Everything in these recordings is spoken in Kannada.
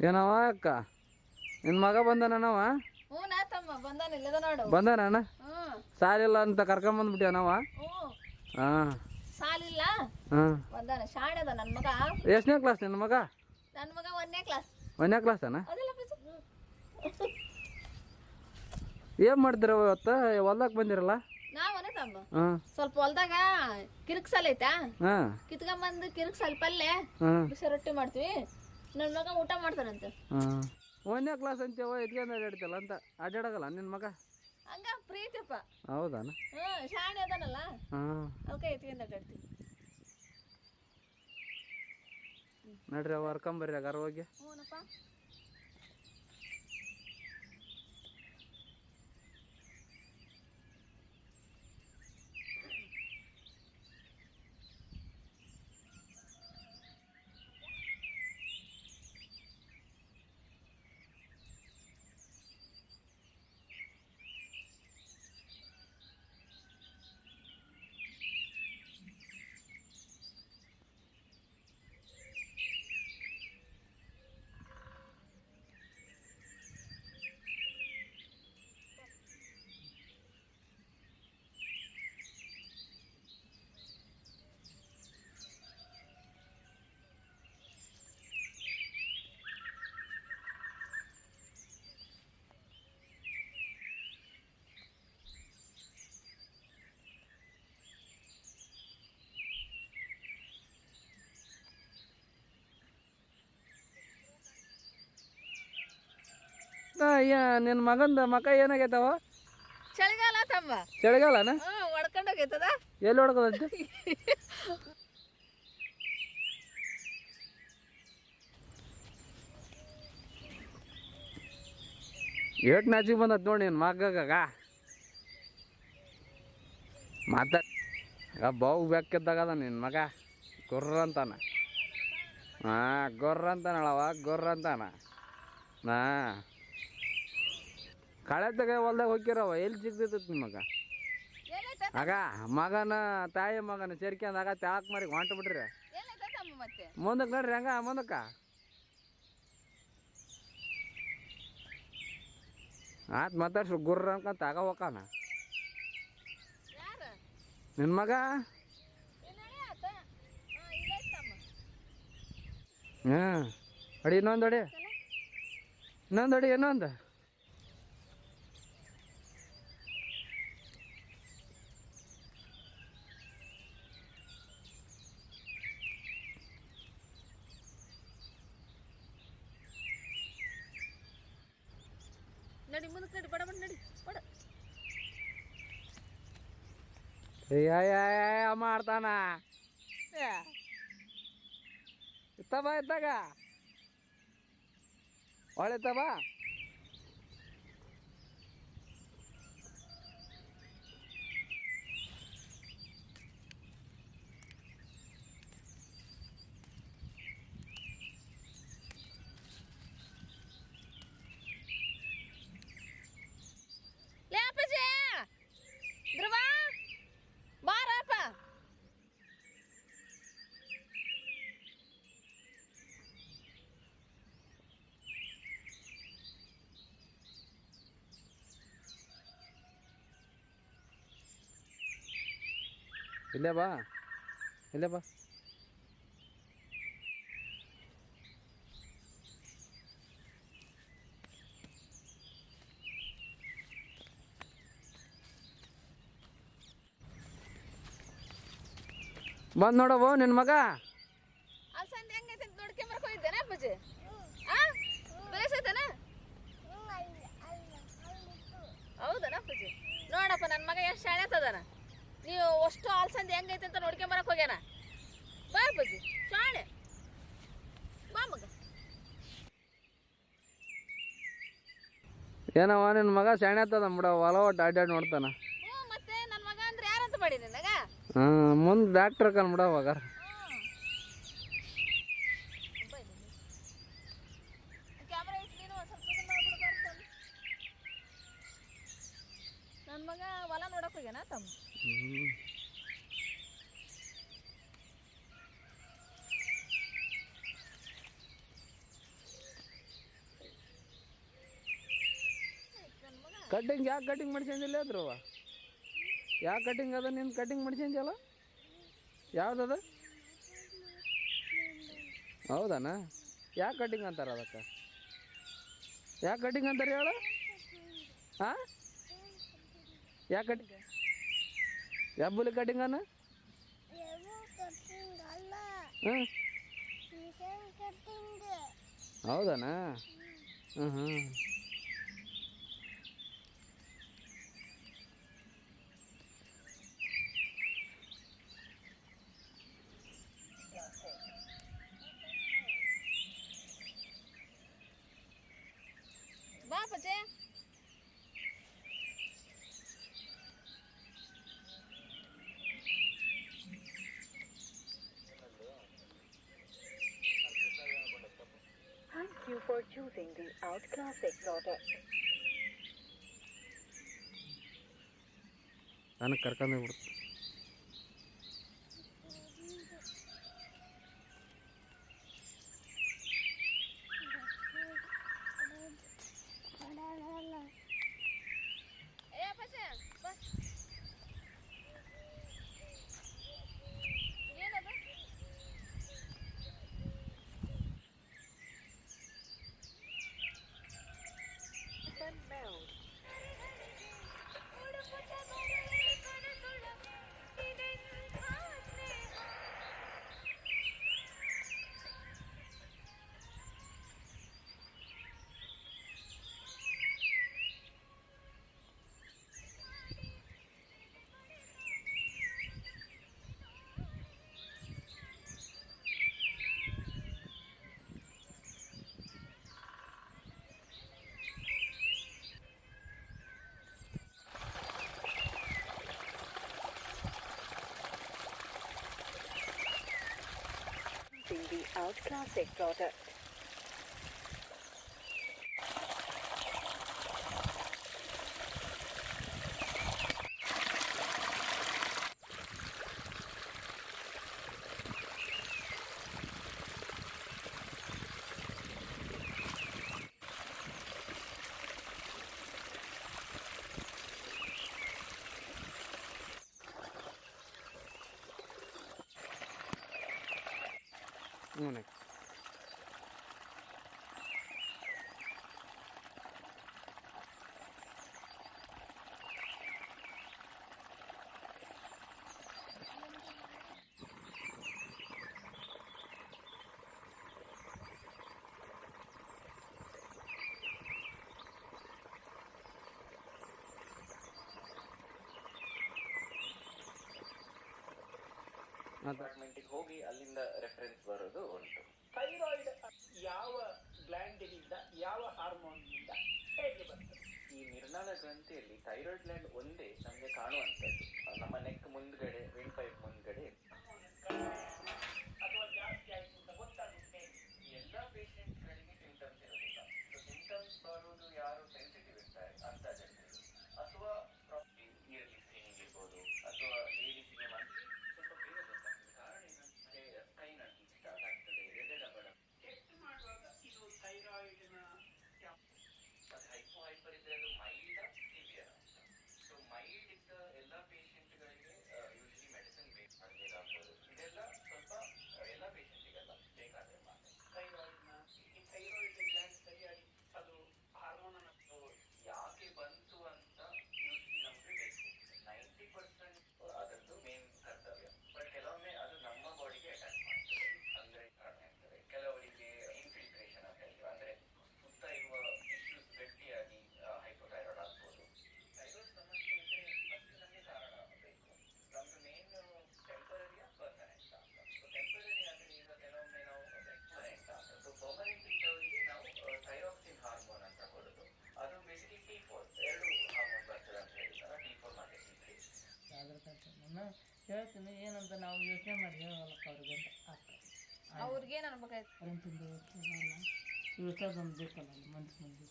ಏನವ ಅಕ್ಕ? ನಿನ್ನ ಮಗ ಬಂದನವ ಹ್ಞೂ ನಾ ತಮ್ಮ ಬಂದಾನ ಸಾಲಿಲ್ಲ ಅಂತ ಕರ್ಕೊಂಬಂದ್ಬಿಟ್ಯಾನವ ಹ್ಞೂ ಹಾಂ. ಸಾಲಿಲ್ಲ? ಹಾಂ. ಬಂದಾನ ಶಾಣೆ ಅದ ನನ್ನ ಮಗ. ಎಷ್ಟನೇ ಕ್ಲಾಸ್ ನಿನ್ನ ಮಗ? ನನ್ನ ಮಗ ಒಂದನೇ ಕ್ಲಾಸ್ ಒಂದನೇ ಕ್ಲಾಸ್ ಪೂಜೆ ಏನು ಮಾಡ್ತೀರ ಇವತ್ತು? ಹೊಲ್ದಾಗ ಬಂದಿರಲ್ಲ? ನಾವನೇ ತಮ್ಮ. ಸ್ವಲ್ಪ ಹೊಲ್ದಾಗ ಕಿರಿಕ್ ಸಾಲ ಐತಾ? ಹಾಂ. ಕಿತ್ಕೊಂಬಂದು ಕಿರಿಕ್ ಸಾಲ್ ಪಲ್ಯ ಬಿಸಿ ರೊಟ್ಟಿ ಮಾಡ್ತೀವಿ. ನನ್ನ ಮಗ ಊಟ ಮಾಡ್ತಾನಂತೆ. ಹಾಂ. ಒಂದನೇ ಕ್ಲಾಸ್ ಅಂತ ಎದ್ಕೊಂಡು ಅಡ್ಯಾಡ್ತಲ್ಲ ಅಂತ. ಅಡ್ಡಾಡಗಲ್ಲ ನಿನ್ ಮಗ? ಹಂಗ ಪ್ರೀತಿಪ್ಪ ಹೌದಾನ? ಹ್ಞೂ ಶಾಣೆ ಅದಾನಲ್ಲ. ಹಾಂ. ಅದಕ್ಕೆ ಎತ್ಕೊಂಡು ಅಡ್ಡಾಡ್ತೀವಿ ನಡ್ರಿ ಅವ ಹರ್ಕೊಂಬರ್ರಿ ಅಗಾರ ಹೋಗಿ. ಹ್ಞೂನಪ್ಪ. ನಿನ್ನ ಮಗಂದ ಮಕ ಏನಾಗೈತವ? ಚಳಿಗಾಲ ತಮ್ಮ. ಚಳಿಗಾಲನ? ಹೊಡ್ಕೊಂಡೋಗೈತದ ಎಲ್ಲಿ ಹೊಡ್ಕೋದಂತೆ ಏಟ್ ನಾಚಿಗೆ ಬಂದತ್ ನೋಡಿ ನಿನ್ನ ಮಗಗ ಮಾತ ಬಾವು ಬೆಕ್ಕಿದ್ದಾಗದ ನಿನ್ನ ಮಗ. ಗೊರ್ರ ಅಂತಾನ. ಹಾಂ ಗೊರ್ರ ಅಂತಾನಳವ ಗೊರ್ರ ಅಂತಾನ. ನಾ ಕಳೆ ತಗ ಹೊಲ್ದಾಗ ಹೋಗ್ಯಾರವ ಎಲ್ಲಿ ಸಿಗ್ತೈತಿ ಏನೈತ ಆಗ ಮಗನ ತಾಯಿ ಮಗನ ಸೇರ್ಕೊಂಡ್ ಆಗ ತಾಕ್ ಮರಿ ಹೊಂಟ ಬಿಡ್ರಿ ಮುಂದಕ್ಕೆ ನೋಡ್ರಿ ಹಂಗ ಮುಂದಕ್ಕ. ಆತ್ ಮಾತಾಡ್ಸಿ ಗುರ್ರ ಅನ್ಕೊಂತ ಆಗ ಹೋಕಾನ ನಿನ್ ಮಗ? ಹಾ ಹ್ಞೂ ಅಡಿ ಇನ್ನೊಂದು ಅಡಿ. ಇನ್ನೊಂದು ಅಡಿ ಇನ್ನೊಂದು. ನಡಿ ಮುಂದಕ್ಕೆ ನಡಿ ಬಡ ಬಡ ನಡಿ ಬಡ. ಮಾಡ್ತಾನ. ಇತ್ತಬ ಇದ್ದಾಗ. ಒಳ್ಳೆ ಇತ್ತಬ ಲೇ ಅಪ್ಪಾಜಿ ಧ್ರುವ ಬಾರಪ್ಪ ಇಲ್ಲೇ ಬಾ. ಇಲ್ಲೇ ಬಾ. ಬಂದ್ ನೋಡವು ನಿನ್ ಮಗ. ಅಲ್ಸಂದೆ ಹೆಂಗೈತೆ ಅಂತ ನೋಡ್ಕೊಂಬರಕ್ ಹೋಗಿದ್ದೇನೆ ಅಪ್ಪಾಜಿ. ಆ? ಬೇಸೈತನ ಹೌದನ ಅಪ್ಪಾಜಿ? ನೋಡಪ್ಪ ನನ್ನ ಮಗ ಎಷ್ಟು ನೀವು ಅಷ್ಟು ಅಲ್ಸಂದೆ ಹೆಂಗೈತೆ ಅಂತ ನೋಡ್ಕೊಂಬರಕ್ ಹೋಗ್ಯಾನ? ಬಾ ಬಜ್ಜಿ ಶಾಣೆ. ಬಾ ಮಗ. ಏನವ ನಿನ್ನ ಮಗ ಶಾಣೆ ಆತದ ಬಿಡ ಹೊಲ ಒಟ್ಟು ಅಡ್ಡಾಡಿ ನೋಡ್ತಾನ. ಹ್ಞೂ ಮತ್ತೆ ನನ್ನ ಮಗ ಅಂದ್ರೆ ಯಾರಂತ ಮಾಡಿ ನಿನಗ? ಹಾಂ ಮುಂದೆ ಡಾಕ್ಟ್ರ್ ಇದನ್ನ ಮಾಡ್ಬಿಡು ಬರ್ತಾನೆ ನನ್ನ ಮಗ ಹೊಲ ನೋಡಕ್ ಹೋಗ್ಯಾನ ತಮ್ಮ ಹ್ಞೂ ಕಟ್ಟಿಂಗ್ ಯಾಕೆ ಕಟಿಂಗ್ ಮಾಡ್ಸ್ಕೊಂಡಿಲ್ಲ ಅದ್ರವ ಯಾಕೆ ಕಟಿಂಗ್ ಅದ ನಿನ್ನ ಕಟಿಂಗ್ ಮಾಡ್ಸ್ಕೊಂಡ್ಯಲ್ಲ ಯಾವ್ದದ? ಹೌದಾನ? ಯಾಕೆ ಕಟಿಂಗ್ ಅಂತಾರೆ ಅದಕ್ಕೆ? ಯಾಕೆ ಕಟಿಂಗ್ ಅಂತಾರೆ ಹೇಳು? ಹಾಂ ಯಾಕೆ ಕಟಿಂಗ್ ಯಾಬುಲಿ ಕಟಿಂಗ್ ಅನ್ನ ಹಾಂ? ಹೌದಾನ? ಹ್ಞೂ ಹ್ಞೂ ಬಾ ಪಜೆ Thank you for choosing the Outclassic product. ನನಗೆ ಕರ್ಕೊಂಡೇ Using the Outclassic product. ಹ್ಞೂ ಡಿಪಾರ್ಟ್ಮೆಂಟಿಗೆ ಹೋಗಿ ಅಲ್ಲಿಂದ ರೆಫರೆನ್ಸ್ ಬರೋದು ಉಂಟು. ಥೈರಾಯ್ಡ್ ಯಾವ ಗ್ಲ್ಯಾಂಡಿನಿಂದ ಯಾವ ಹಾರ್ಮೋನ್ನಿಂದ ಹೇಗೆ ಬರ್ತದೆ? ಈ ನಿರ್ನಾಳ ಗ್ರಂಥಿಯಲ್ಲಿ ಥೈರಾಯ್ಡ್ ಗ್ಲ್ಯಾಂಡ್ ಒಂದೇ ನಮಗೆ ಕಾಣುವಂಥದ್ದು. ನಮ್ಮ ನೆಕ್ ಮುಂದ್ಗಡೆ ವಿಂಡ್ ಪೈಪ್ ಮುಂದ್ಗಡೆ ಹೇಳ್ಬೇಕಂತ ಹೇಳ್ತೀನಿ ಏನಂತ ನಾವು ಯೋಚನೆ ಮಾಡಿ ಹೇಳಲ್ಲಪ್ಪ ಅವ್ರಿಗೆ ಅಂತ ಅವ್ರಿಗೆ ಅವ್ರಿಗೇನು ಅನ್ಬೇಕಾಯ್ತು? ಅವ್ರನ್ನ ತಿಂದು ತಿನ್ನಲ್ಲ ಬೇಕಲ್ಲ ಮನ್ಸು ಮಂದಿ?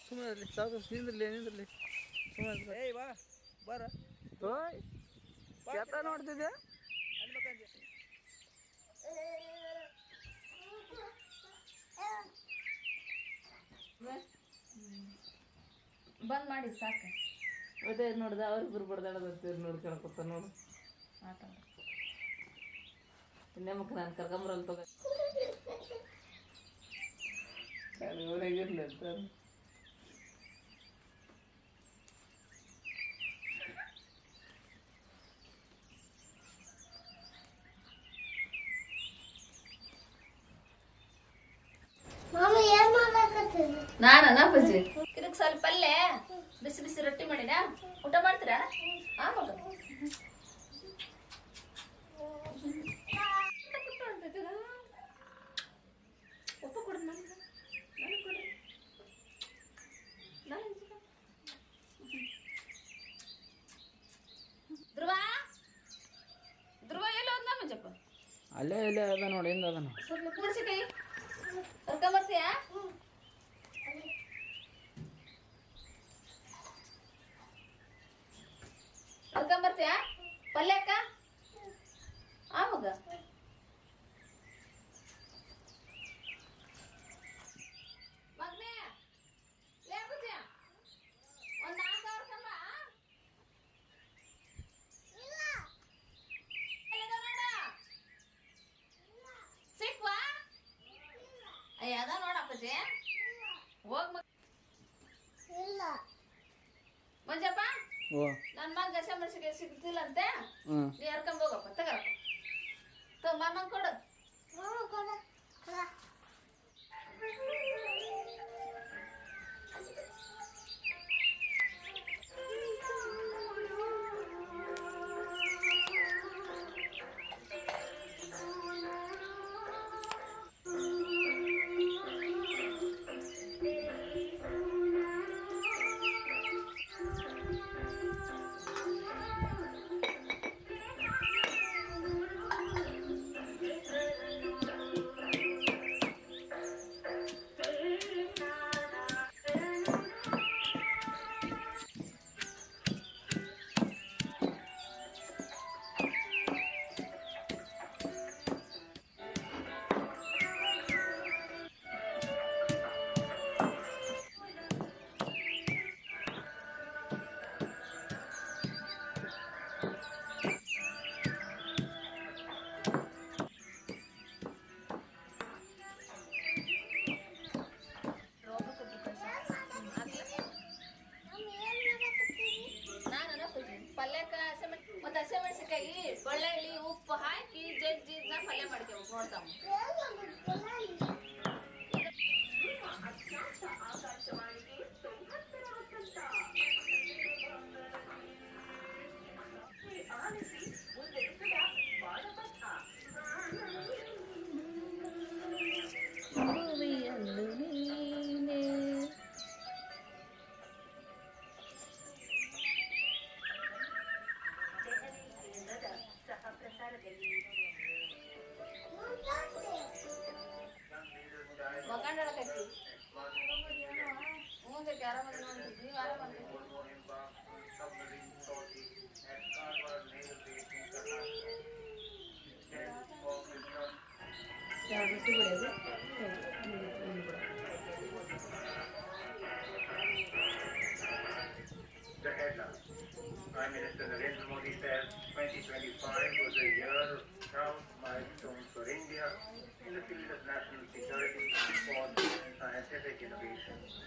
ಸುಮ್ಮನೆ ಸಾಕು ನಿಂದ್ರಲಿ ನಿಂದ್ರಲಿ. ಸುಮ್ಮನೆ ಏಯ್ ಬಾ ಬರ. ಓಯ್ ಎತ್ತ ನೋಡ್ತಿದ್ದೆ ಅನ್ಬೇಕಂತ Yeah. ಬಂದ್ ಮಾಡಿ ಸಾಕು. ಅದೇ ನೋಡ್ದ ಅವ್ರು ಬಡ್ದಾಡದಂತ ಇವ್ರು ನೋಡ್ಕೊಳಕೊತ ನೋಡು. ಮಾತಾಡ ಇನ್ನೇಮಕ್ಕೆ ನಾನು ಕರ್ಕೊಂಬರಲ್ಲ ತಗೋ. ಊರಾಗಿರ್ಲಿ ಅಂತ. ನಾನು ಬಿಸಿ ಬಿಸಿ ರೊಟ್ಟಿ ಮಾಡಿನ? ಊಟ ಮಾಡ್ತೀರಾ? ಧ್ರುವ? ಧ್ರುವ ಎಲ್ಲ ಅಲ್ಲೇ ಇಲ್ಲೇ ಅದ ನೋಡಿ ಹಿಂದ ಅದ ಸ್ವಲ್ಪ ಕೈ consigo ter dentro Innovations.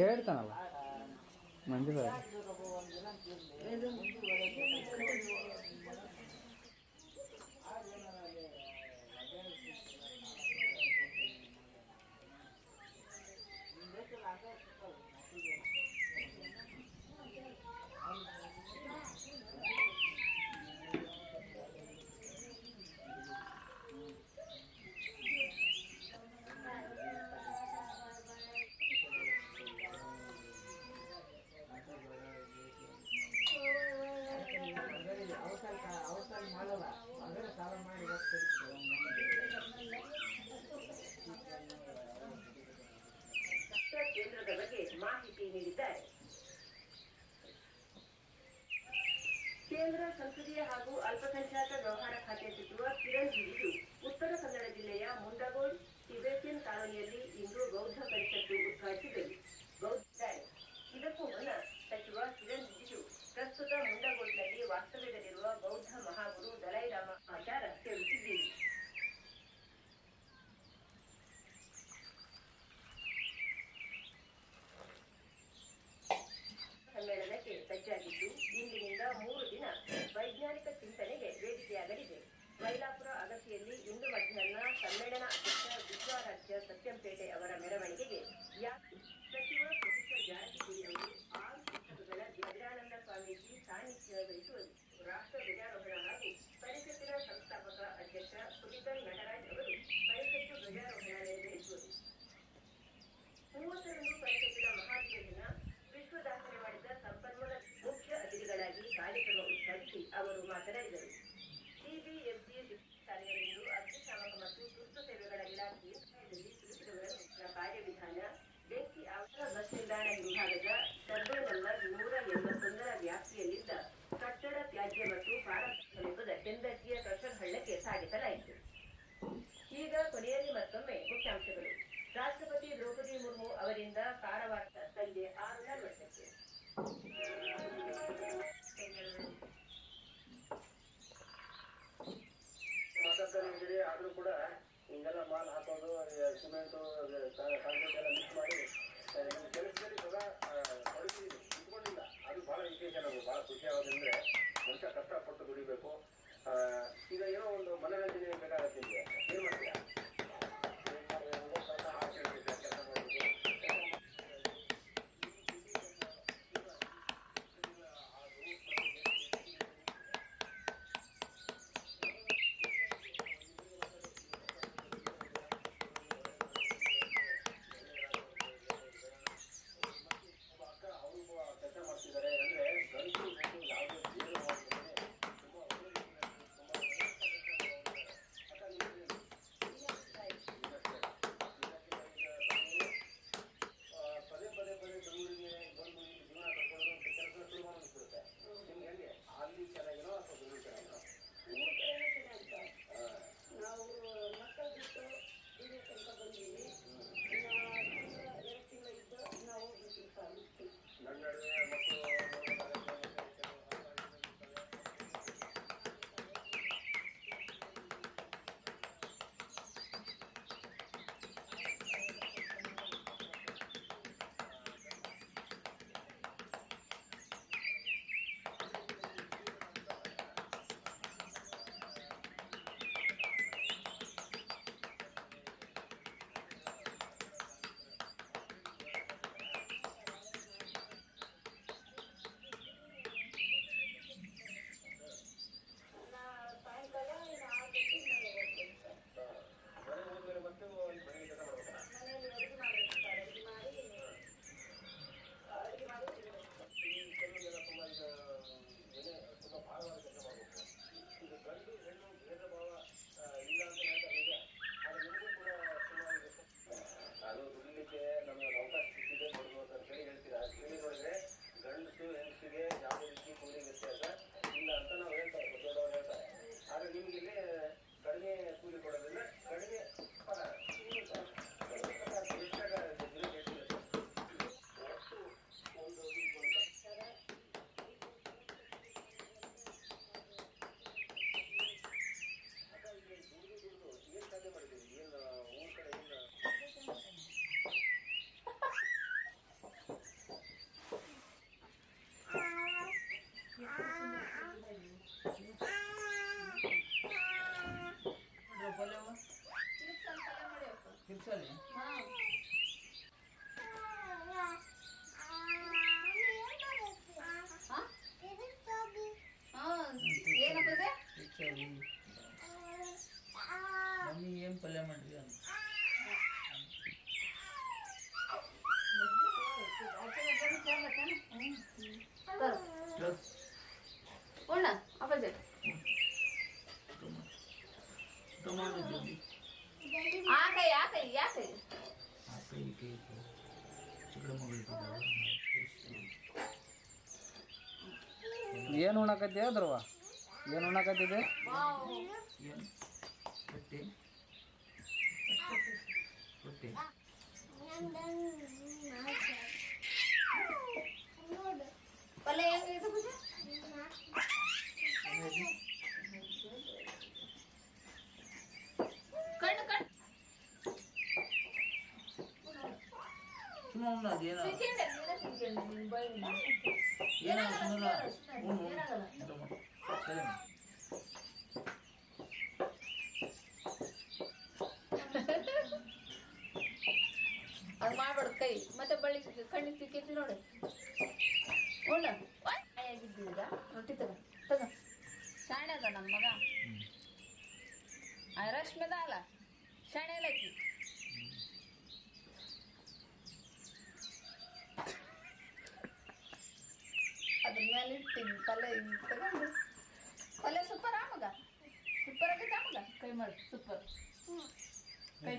ಕೇಳ್ತಾನಲ್ಲ ಮಂಜುಳ ಆದ್ರೂ ಕೂಡ ಹಿಂಗೆಲ್ಲ ಮಾಲ್ ಹಾಕೋದು ಸಿಮೆಂಟು ಕಾಂಕ್ರೀಟ್ ಎಲ್ಲ ಮಿಕ್ಸ್ ಮಾಡಿ ನಮ್ಮ ಕೆಲಸದಲ್ಲಿ ಸದಾ ತೊಡಗಿದ್ದೀನಿ ಇಟ್ಕೊಂಡಿಲ್ಲ ಅದು ಭಾಳ ವಿಶೇಷ ನಮಗೆ ಭಾಳ ಖುಷಿ ಆಗೋದಂದರೆ ಮನುಷ್ಯ ಕಷ್ಟಪಟ್ಟು ದುಡಿಬೇಕು. ಈಗ ಏನೋ ಒಂದು 这里。ಏನು ಉಣ್ಣಕತ್ತಿ ಧ್ರುವ ಏನು ಉಣ್ಣಕತ್ತಿದೆ ಪಲ್ಯ ಹೆಂಗೈತೆ ಪೂಜೆ ಕಣ್ಣು ಕಣ್ಣು ಸುಮ್ಮನೆ ಉಣ್ಣು ಅದೇನೋ ಹಂಗ್ ಮಾಡ್ಬಾರ್ದು ಕೈ. ಮತ್ತೆ ಬಳ್ಳಿ ಕಣ್ಣಿಗೆ ತಿಕ್ಕೈತಿ ನೋಡಿ ಉಣ್ಣ ಆಗಿದ್ದೀಗ ರೊಟ್ಟಿ ತಗ ತಗ ಶಾಣೆ ಅದ ನನ್ನ ಮಗ ಆ ರಶ್ಮಿದ ಅಲ್ಲ ಶಾಣೆ ಎಲ್ಲ ಐತಿ ಅದ್ರ ಮೇಲೆ ಇಟ್ಟಿನಿ ಪಲ್ಯ ಹಿಂಗ್ ತಗೊಂಡು ಪಲ್ಯ ಸೂಪರ್ ಆ ಮಗ ಸೂಪರ್ ಆಗೈತೆ ಆ ಮಗ ಕೈ ಮಾಡಿ ಸೂಪರ್ ಕೈ